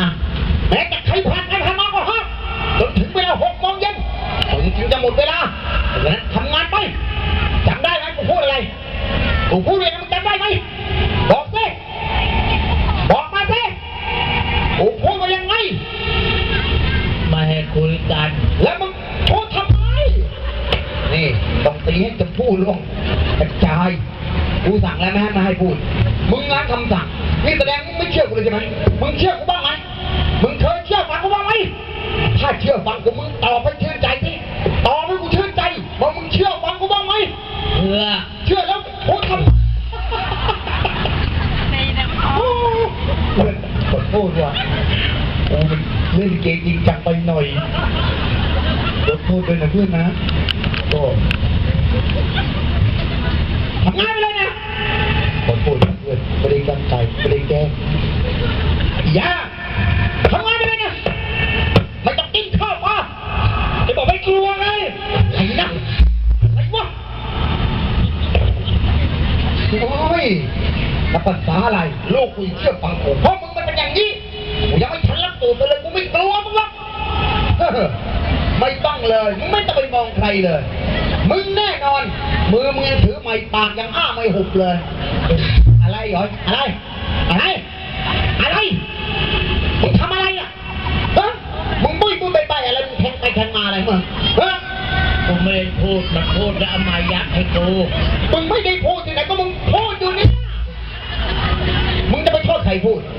นะแม้จะใครผ่านใครผ่านมาก็ห้ามจนถึงเวลาหกโมงเย็นมึงจึงจะหมดเวลาเพราะฉะนั้นทำงานไปจำได้ไหมกูพูดอะไรกูพูดอะไรนะมึงจำได้ไหมบอกสิบอกมาสิกูพูดมายังไงไม่ให้คุยกันแล้วมึงโทษทำไมนี่ต้องตีให้จะพูดล่วงกระจายกูสั่งแล้วไม่ให้มาให้พูดมึงงานคำสั่งนี่แสดงมึงไม่เชื่อกูเลยใช่ไหมมึงเชื่อกู ฟังกูมึงตอบให้ชื่นใจที่ตอบให้กูชื่นใจว่ามึงเชื่อฟังกูบ้างไหมเพื่อเชื่อแล้วโทษทำโอ้เพื่อนขอโทษว่ะโอ้มันเล่นลิเกจริงจังไปหน่อยขอโทษด้วยนะเพื่อนนะก็ทำงานไปเลยนะขอโทษนะเพื่อนไม่ได้ตั้งใจไม่ได้แกล้งอย่า แล้วภาษาอะไรลูกกูยังเชื่อฟังกูเพราะมึงมันเป็นอย่างนี้กูยังไม่ทันรับตัวเลยกูไม่กลัวมึงหรอกเฮ้อไม่ต้องเลยมึงไม่ต้องไปมองใครเลย มึงแน่นอน มือมึงยังถือไม้ปากยังอ้าไม่หุบเลย อะไรหรออะไร อะไร อะไรมึงทำอะไรอะฮะมึงบุ้ยบุ้ยไปไปอะไรมึงแทงไปแทงมาอะไรมึงฮะกูไม่ได้พูดมันพูดแล้วเอามายัดให้กูมึง Maibur.